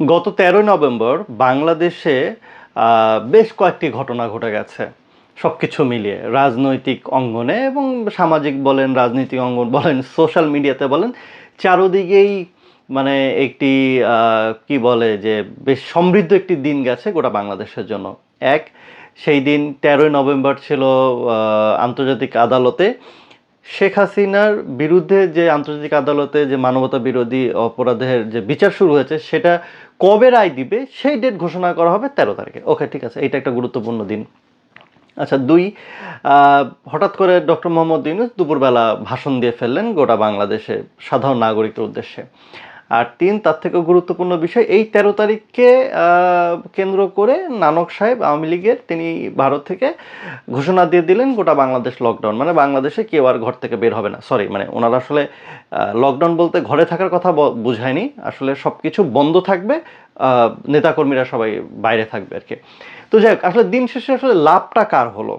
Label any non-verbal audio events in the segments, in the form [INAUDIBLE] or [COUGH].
গত তেরোই নভেম্বর বাংলাদেশে বেশ কয়েকটি ঘটনা ঘটে গেছে। সব কিছু মিলিয়ে রাজনৈতিক অঙ্গনে এবং সামাজিক বলেন, রাজনৈতিক অঙ্গন বলেন, সোশ্যাল মিডিয়াতে বলেন, চারোদিকেই মানে একটি কি বলে যে বেশ সমৃদ্ধ একটি দিন গেছে গোটা বাংলাদেশের জন্য। এক, সেই দিন তেরোই নভেম্বর ছিল আন্তর্জাতিক আদালতে শেখ হাসিনার বিরুদ্ধে যে আন্তর্জাতিক আদালতে যে মানবতা বিরোধী অপরাধের যে বিচার শুরু হয়েছে, সেটা কবে রায় দিবে সেই ডেট ঘোষণা করা হবে তেরো তারিখে। ওকে, ঠিক আছে, এটা একটা গুরুত্বপূর্ণ দিন। আচ্ছা দুই হঠাৎ করে ডক্টর মোহাম্মদ ইউনুস দুপুরবেলা ভাষণ দিয়ে ফেললেন গোটা বাংলাদেশে সাধারণ নাগরিকের উদ্দেশ্যে। আর তিন, তার থেকেও গুরুত্বপূর্ণ বিষয়, এই তেরো তারিখকে কেন্দ্র করে নানক সাহেব আওয়ামী লীগের তিনি ভারত থেকে ঘোষণা দিয়ে দিলেন গোটা বাংলাদেশ লকডাউন মানে বাংলাদেশে কেউ আর ঘর থেকে বের হবে না। সরি মানে ওনারা আসলে লকডাউন বলতে ঘরে থাকার কথা বুঝায়নি। আসলে সব কিছু বন্ধ থাকবে নেতাকর্মীরা সবাই বাইরে থাকবে আর কি। তো যাই হোক, আসলে দিন শেষে আসলে লাভটা কার হলো?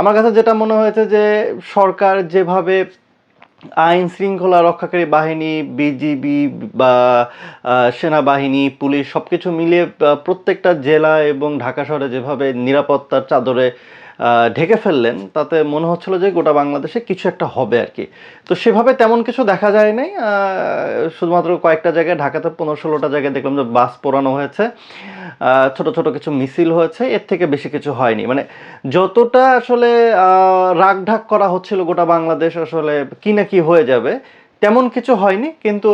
আমার কাছে যেটা মনে হয়েছে যে সরকার যেভাবে আইন শৃঙ্খলা রক্ষাকারী বাহিনী, বিজিবি বা সেনাবাহিনী, পুলিশ সব কিছু মিলিয়ে প্রত্যেকটা জেলা এবং ঢাকা শহরে যেভাবে নিরাপত্তার চাদরে ঢেকে ফেললেন তাতে মনে হচ্ছিল যে গোটা বাংলাদেশে কিছু একটা হবে আর কি। তো সেভাবে তেমন কিছু দেখা যায় নাই শুধুমাত্র কয়েকটা জায়গায় ঢাকাতে পনেরো ষোলোটা জায়গায় দেখলাম যে বাস পোড়ানো হয়েছে ছোট ছোট কিছু মিছিল হয়েছে এর থেকে বেশি কিছু হয়নি। মানে যতটা আসলে আহ, রাগঢাক করা হচ্ছিল গোটা বাংলাদেশ আসলে কি না কি হয়ে যাবে তেমন কিছু হয়নি, কিন্তু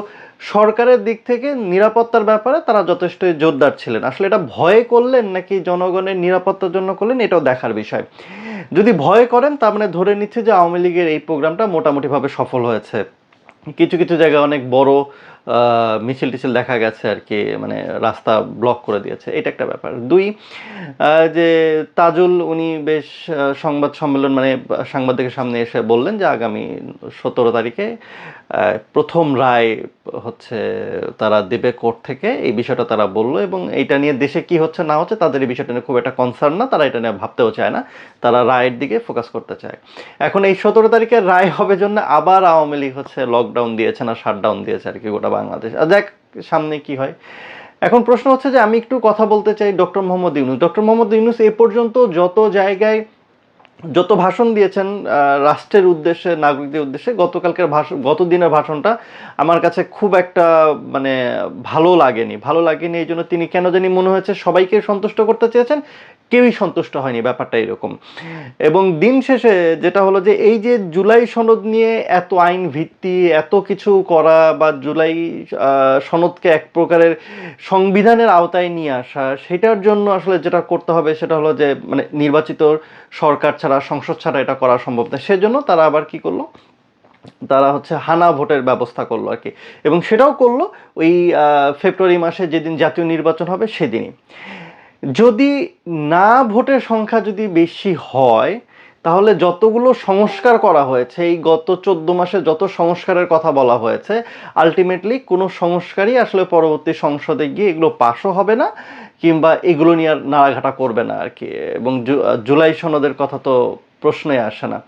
সরকারের দিক থেকে নিরাপত্তার ব্যাপারে তারা যথেষ্টই জোরদার ছিলেন। আসলে এটা ভয় করলেন নাকি জনগণের নিরাপত্তার জন্য করলেন, এটাও দেখার বিষয়। যদি ভয় করেন, তার মানে ধরে নিচ্ছে যে আওয়ামী লীগের এই প্রোগ্রামটা মোটামুটিভাবে সফল হয়েছে। কিছু কিছু জায়গায় অনেক বড় মিছিল টিছিল দেখা গেছে আর কি মানে রাস্তা ব্লক করে দিয়েছে। এটা একটা ব্যাপার। দুই যে তাজুল, উনি বেশ সংবাদ সম্মেলন মানে সাংবাদিকের সামনে এসে বললেন যে আগামী সতেরো তারিখে প্রথম রায় হচ্ছে তারা দেবে কোর্ট থেকে। এই বিষয়টা তারা বলল এবং এটা নিয়ে দেশে কি হচ্ছে না হচ্ছে তাদের এই বিষয়টা নিয়ে খুব একটা কনসার্ন না, তারা এটা নিয়ে ভাবতেও চায় না। তারা রায়ের দিকে ফোকাস করতে চায়। এখন এই সতেরো তারিখে রায় হবে জন্য আবার আওয়ামী লীগ হচ্ছে লকডাউন দিয়েছে না শাটডাউন দিয়েছে আর কি গোটা বাংলাদেশ। আর দেখ, সামনে কি হয়? এখন প্রশ্ন হচ্ছে যে আমি একটু কথা বলতে চাই ডক্টর মোহাম্মদ ইউনুস। ডক্টর মোহাম্মদ ইউনুস এ পর্যন্ত যত জায়গায় যত ভাষণ দিয়েছেন রাষ্ট্রের উদ্দেশ্যে, নাগরিকদের উদ্দেশ্যে, গতকালকের ভাষণ গত দিনের ভাষণটা আমার কাছে খুব একটা মানে ভালো লাগেনি। ভালো লাগেনি এই জন্য তিনি কেন জানি মনে হয়েছে সবাইকে সন্তুষ্ট করতে চেয়েছেন, কেউই সন্তুষ্ট হয়নি ব্যাপারটা এরকম। এবং দিন শেষে যেটা হলো যে, এই যে জুলাই সনদ নিয়ে এত আইন ভিত্তি, এত কিছু করা বা জুলাই সনদকে এক প্রকারের সংবিধানের আওতায় নিয়ে আসা, সেটার জন্য আসলে যেটা করতে হবে সেটা হলো যে মানে নির্বাচিত সরকার ছাড়া, সংসদ ছাড়া এটা করা সম্ভব না। সেজন্য তারা আবার কি করল? তারা হচ্ছে হানা ভোটের ব্যবস্থা করল আর কি। এবং সেটাও করল ওই ফেব্রুয়ারি মাসে যেদিন জাতীয় নির্বাচন হবে সেদিনই। যদি না ভোটের সংখ্যা যদি বেশি হয়, তাহলে যতগুলো সংস্কার করা হয়েছে, এই গত চোদ্দ মাসে যত সংস্কারের কথা বলা হয়েছে আলটিমেটলি কোনো সংস্কারই আসলে পরবর্তী সংসদে গিয়ে এগুলো পাশও হবে না। কিংবা এগুলো নিয়ে আর নাড়াঘাটা করবে না আর কি। এবং জুলাই সনদের কথা তো প্রশ্নই আসে না।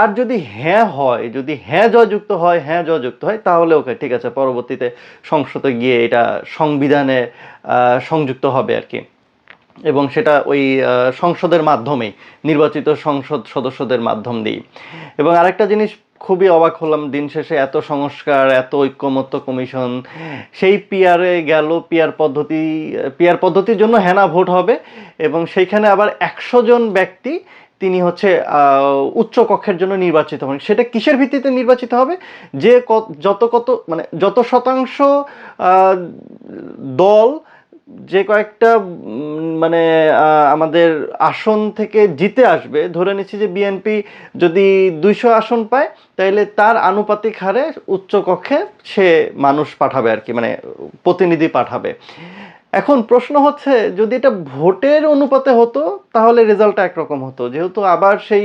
আর যদি হ্যাঁ হয়, যদি হ্যাঁ জয়যুক্ত হয় হ্যাঁ জয়যুক্ত হয়, তাহলে ওকে ঠিক আছে, পরবর্তীতে সংসদে গিয়ে এটা সংবিধানে সংযুক্ত হবে আর কি। এবং সেটা ওই সংসদের মাধ্যমেই, নির্বাচিত সংসদ সদস্যদের মাধ্যম দিয়েই। এবং আরেকটা জিনিস খুবই অবাক হলাম দিন শেষে এত সংস্কার, এত ঐক্যমত্য কমিশন। সেই পিয়ারে গেল পিয়ার পদ্ধতি পিয়ার পদ্ধতির জন্য হেনা ভোট হবে এবং সেইখানে আবার একশো জন ব্যক্তি তিনি হচ্ছে উচ্চ কক্ষের জন্য নির্বাচিত হবেন সেটা কিসের ভিত্তিতে নির্বাচিত হবে? যে যত কত মানে যত শতাংশ দল যে কয়েকটা মানে আমাদের আসন থেকে জিতে আসবে, ধরে নিচ্ছি যে বিএনপি যদি দুইশো আসন পায় তাহলে তার আনুপাতিক হারে উচ্চকক্ষে সে মানুষ পাঠাবে আর কি মানে প্রতিনিধি পাঠাবে। এখন প্রশ্ন হচ্ছে, যদি এটা ভোটের অনুপাতে হতো, তাহলে রেজাল্টটা একরকম হতো। যেহেতু আবার সেই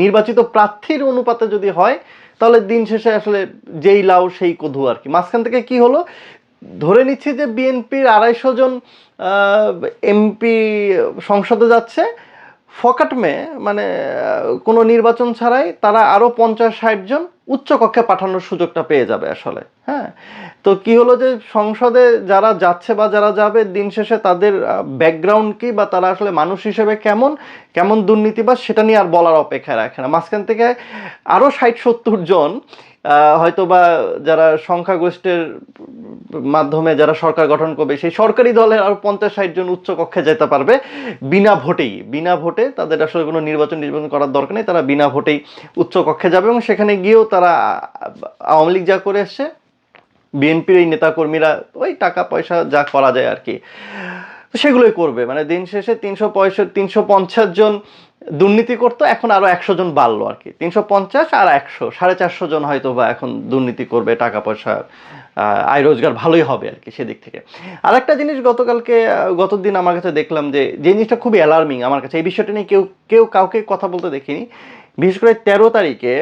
নির্বাচিত প্রার্থীর অনুপাতে যদি হয়, তাহলে দিন শেষে আসলে যেই লাউ, সেই কধু আর কি। মাঝখান থেকে কি হলো ধরে নিচ্ছি যে বিএনপির আড়াইশো জন এমপি সংসদে যাচ্ছে। ফকাট মেয়ে মানে কোনো নির্বাচন ছাড়াই তারা আরও পঞ্চাশ ষাট জন উচ্চ কক্ষে পাঠানোর সুযোগটা পেয়ে যাবে আসলে হ্যাঁ? তো কি হলো যে সংসদে যারা যাচ্ছে বা যারা যাবে দিন শেষে তাদের ব্যাকগ্রাউন্ড কি বা তারা আসলে মানুষ হিসেবে কেমন কেমন দুর্নীতিবাজ সেটা নিয়ে আর বলার অপেক্ষায় রাখে না। মাঝখান থেকে আরও ষাট সত্তর জন হয়তো বা যারা সংখ্যাগোষ্ঠীর মাধ্যমে যারা সরকার গঠন করবে, সেই সরকারি দলের আর পঞ্চাশ ষাট জন উচ্চ কক্ষে যেতে পারবে বিনা ভোটেই। বিনা ভোটে তাদের আসলে কোনো নির্বাচন নির্বাচন করার দরকার নেই, তারা বিনা ভোটেই উচ্চ কক্ষে যাবে এবং সেখানে গিয়েও তারা আওয়ামী লীগ যা করে এসছে, বিএনপির এই নেতাকর্মীরা ওই টাকা পয়সা যা করা যায় আর কি সেগুলোই করবে। মানে দিন শেষে তিনশো পঁয়ষট্টি, তিনশো পঞ্চাশ জন দুর্নীতি করতো, এখন আরও একশো জন বাড়লো আর কি। তিনশো পঞ্চাশ আর একশো, সাড়ে চারশো জন হয়তো বা এখন দুর্নীতি করবে, টাকা পয়সা আয় রোজগার ভালোই হবে আর কি সেদিক থেকে। আর একটা জিনিস গতকালকে গত দিন আমার কাছে দেখলাম যে যে জিনিসটা খুবই অ্যালার্মিং আমার কাছে, এই বিষয়টা নিয়ে কেউ কেউ কাউকে কথা বলতে দেখিনি। বিশেষ করে তেরো তারিখে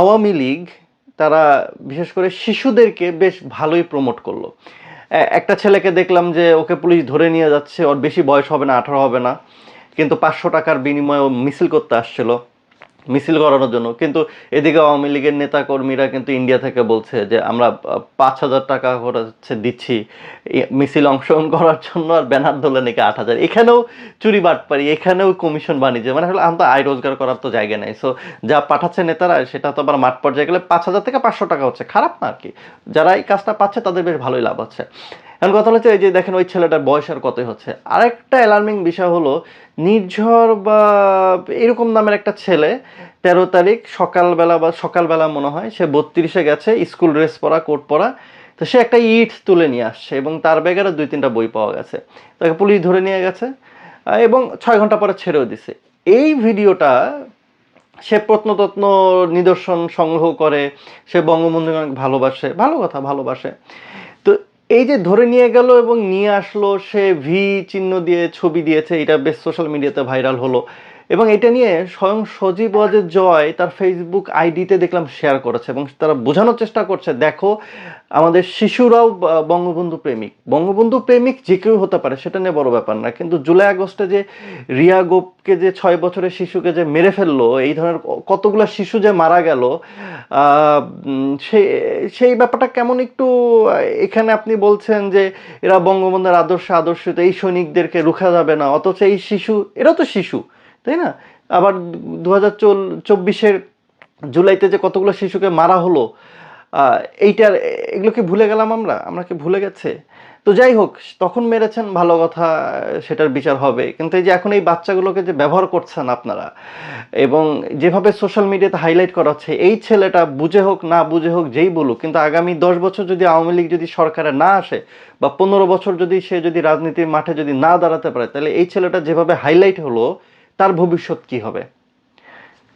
আওয়ামী লীগ, তারা বিশেষ করে শিশুদেরকে বেশ ভালোই প্রমোট করল। একটা ছেলেকে দেখলাম যে, ওকে পুলিশ ধরে নিয়ে যাচ্ছে, ওর বেশি বয়স হবে না, আঠারো হবে না। কিন্তু পাঁচশো টাকার বিনিময়ে মিছিল করতে আসছিল, মিছিল করানোর জন্য। কিন্তু এদিকে আওয়ামী লীগের নেতা কর্মীরা কিন্তু ইন্ডিয়া থেকে বলছে যে, আমরা পাঁচ হাজার টাকা করে দিচ্ছি মিছিল অংশগ্রহণ করার জন্য, আর ব্যানার দোলে নাকি আট হাজার। এখানেও চুরি বাটপারি, এখানেও কমিশন বাণিজ্য মানে হলো আমরা আয় রোজগার করার তো জায়গা নেই। সো যা পাঠাচ্ছে নেতারা, সেটা তো আবার মাঠ পর্যায়ে গেলে পাঁচ হাজার থেকে পাঁচশো টাকা হচ্ছে। খারাপ না আর কি। যারা এই কাজটা পাচ্ছে, তাদের বেশ ভালোই লাভ হচ্ছে। এখন কথা হচ্ছে এই যে দেখেন ওই ছেলেটার বয়স আর কতই হচ্ছে। আরেকটা অ্যালার্মিং বিষয় হলো, নির্ঝর বা এরকম নামের একটা ছেলে, তেরো তারিখ সকালবেলা বা সকালবেলা মনে হয়, সে বত্রিশে গেছে, স্কুল ড্রেস পরা, কোট পরা, তো সে একটা ইট তুলে নিয়ে আসছে এবং তার ব্যাগের দুই তিনটা বই পাওয়া গেছে। তাকে পুলিশ ধরে নিয়ে গেছে এবং ছয় ঘণ্টা পরে ছেড়েও দিছে। এই ভিডিওটা সে প্রত্নতত্ন নিদর্শন সংগ্রহ করে, সে বঙ্গবন্ধুকে অনেক ভালোবাসে। ভালো কথা, ভালোবাসে। তো এই যে ধরে নিয়ে গেল এবং নিয়ে আসলো, সে ভি চিহ্ন দিয়ে ছবি দিয়েছে, এটা বেশ সোশ্যাল মিডিয়াতে ভাইরাল হলো। এবং এটা নিয়ে স্বয়ং সজীব ওয়াজেদ জয় তার ফেসবুক আইডিতে দেখলাম শেয়ার করেছে এবং তারা বোঝানোর চেষ্টা করছে, দেখো, আমাদের শিশুরাও বঙ্গবন্ধু প্রেমিক। বঙ্গবন্ধু প্রেমিক যে কেউ হতে পারে, সেটা নিয়ে বড় ব্যাপার না। কিন্তু জুলাই আগস্টে যে রিয়া গোপকে যে ছয় বছরের শিশুকে যে মেরে ফেলল, এই ধরনের কতগুলো শিশু যে মারা গেল সেই সেই ব্যাপারটা কেমন একটু এখানে আপনি বলছেন যে এরা বঙ্গবন্ধুর আদর্শ আদর্শিত, এই সৈনিকদেরকে রুখা যাবে না, অথচ এই শিশু, এরা তো শিশু। তাই না? আবার দু হাজার চব্বিশের জুলাইতে যে কতগুলো শিশুকে মারা হলো এইটার, এগুলো কি ভুলে গেলাম আমরা? আমরা কি ভুলে গেছে? তো যাই হোক, তখন মেরেছেন, ভালো কথা, সেটার বিচার হবে। কিন্তু এই যে এখন এই বাচ্চাগুলোকে যে ব্যবহার করছেন আপনারা, এবং যেভাবে সোশ্যাল মিডিয়াতে হাইলাইট করা হচ্ছে, এই ছেলেটা বুঝে হোক, না বুঝে হোক, যেই বলুক, কিন্তু আগামী দশ বছর যদি আওয়ামী লীগ যদি সরকারে না আসে, বা পনেরো বছর যদি সে যদি রাজনীতির মাঠে যদি না দাঁড়াতে পারে, তাহলে এই ছেলেটা যেভাবে হাইলাইট হলো তার ভবিষ্যৎ কি হবে?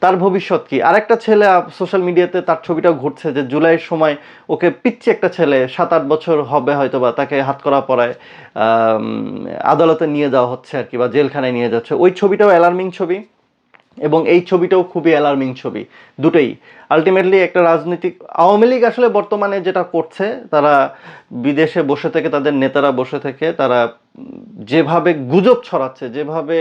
তার ভবিষ্যৎ কি? আরেকটা ছেলে সোশ্যাল মিডিয়াতে তার ছবিটাও ঘুরছে যে জুলাইয়ের সময় ওকে পিচ্ছি একটা ছেলে সাত আট বছর হবে হয়তো বা তাকে হাত করা পড়ায় আদালতে নিয়ে যাওয়া হচ্ছে আর কি, বা জেলখানায় নিয়ে যাচ্ছে। ওই ছবিটাও অ্যালার্মিং ছবি এবং এই ছবিটাও খুবই অ্যালার্মিং ছবি, দুটোই। আলটিমেটলি একটা রাজনৈতিক, আওয়ামী লীগ আসলে বর্তমানে যেটা করছে, তারা বিদেশে বসে থেকে, তাদের নেতারা বসে থেকে, তারা যেভাবে গুজব ছড়াচ্ছে, যেভাবে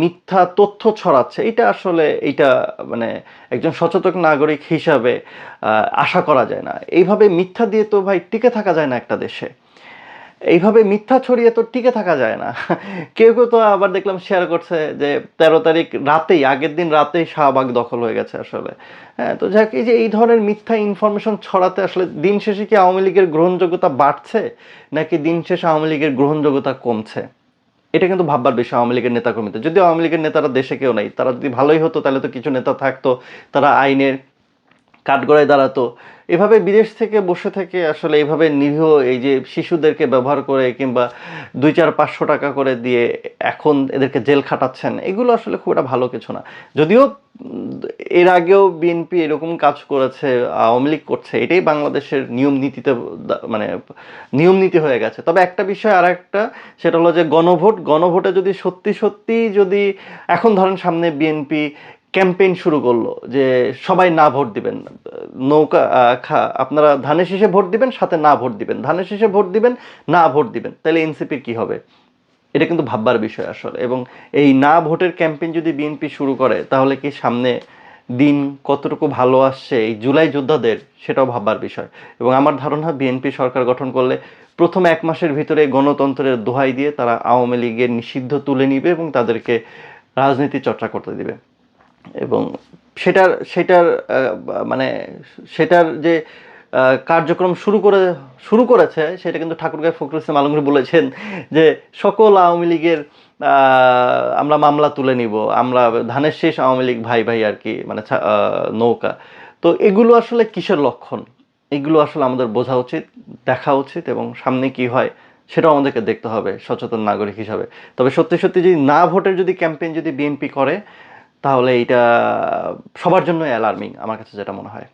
মিথ্যা তথ্য ছড়াচ্ছে। এটা আসলে এটা মানে একজন সচেতন নাগরিক হিসাবে আশা করা যায় না। এইভাবে মিথ্যা দিয়ে তো ভাই টিকে থাকা যায় না একটা দেশে। এইভাবে মিথ্যা ছড়িয়ে তো টিকে থাকা যায় না। [LAUGHS] কেউ কেউ তো আবার দেখলাম শেয়ার করছে যে তেরো তারিখ রাতেই, আগের দিন রাতেই শাহবাগ দখল হয়ে গেছে আসলে। হ্যাঁ তো যাক, এই যে এই ধরনের মিথ্যা ইনফরমেশন ছড়াতে আসলে দিন শেষে কি আওয়ামী লীগের গ্রহণযোগ্যতা বাড়ছে? নাকি দিন শেষে আওয়ামী লীগের গ্রহণযোগ্যতা কমছে? এটা কিন্তু ভাববার বিষয় আওয়ামী লীগের নেতাকর্মীদের। যদি আওয়ামী লীগের নেতারা দেশে কেউ নাই, তারা যদি ভালোই হতো, তাহলে তো কিছু নেতা থাকতো, তারা আইনের কাঠগড়ায় দাঁড়াতো। এভাবে বিদেশ থেকে বসে থেকে আসলে এইভাবে নিরীহ এই যে শিশুদেরকে ব্যবহার করে কিংবা দুই চার পাঁচশো টাকা করে দিয়ে এখন এদেরকে জেল খাটাচ্ছেন, এগুলো আসলে খুব একটা ভালো কিছু না। যদিও এর আগেও বিএনপি এরকম কাজ করেছে, আওয়ামী লীগ করছে, এটাই বাংলাদেশের নিয়ম নীতিতে মানে নিয়ম নীতি হয়ে গেছে। তবে একটা বিষয় আর একটা সেটা হলো যে গণভোট, গণভোটে যদি সত্যি সত্যি যদি এখন ধরেন সামনে বিএনপি ক্যাম্পেইন শুরু করল যে সবাই না ভোট দিবেন। নৌকা খা- আপনারা ধানের শেষে ভোট দিবেন, সাথে না ভোট দিবেন। ধানের শীষে ভোট দিবেন, না ভোট দিবেন। তাহলে এনসিপির কি হবে? এটা কিন্তু ভাববার বিষয় আসলে। এবং এই না ভোটের ক্যাম্পেইন যদি বিএনপি শুরু করে, তাহলে কি সামনে দিন কতটুকু ভালো আসছে, এই জুলাই যোদ্ধাদের, সেটাও ভাববার বিষয়। এবং আমার ধারণা, বিএনপি সরকার গঠন করলে প্রথম এক মাসের ভিতরে গণতন্ত্রের দোহাই দিয়ে তারা আওয়ামী লীগের নিষিদ্ধ তুলে নিবে এবং তাদেরকে রাজনীতি চর্চা করতে দিবে। এবং সেটার সেটার মানে সেটার যে কার্যক্রম শুরু করে, শুরু করেছে, সেটা কিন্তু ঠাকুরগাঁও ফখরুল ইসলাম আলমগীর বলেছেন যে সকল আওয়ামী লীগের আমরা মামলা তুলে নিব, আমরা ধানের শেষ আওয়ামী লীগ ভাই ভাই আর কি মানে নৌকা। তো এগুলো আসলে কিসের লক্ষণ? এগুলো আসলে আমাদের বোঝা উচিত, দেখা উচিত এবং সামনে কি হয় সেটাও আমাদেরকে দেখতে হবে সচেতন নাগরিক হিসাবে। তবে সত্যি সত্যি যদি না ভোটের যদি ক্যাম্পেইন যদি বিএনপি করে তাহলে এটা সবার জন্য অ্যালার্মিং আমার কাছে যেটা মনে হয়।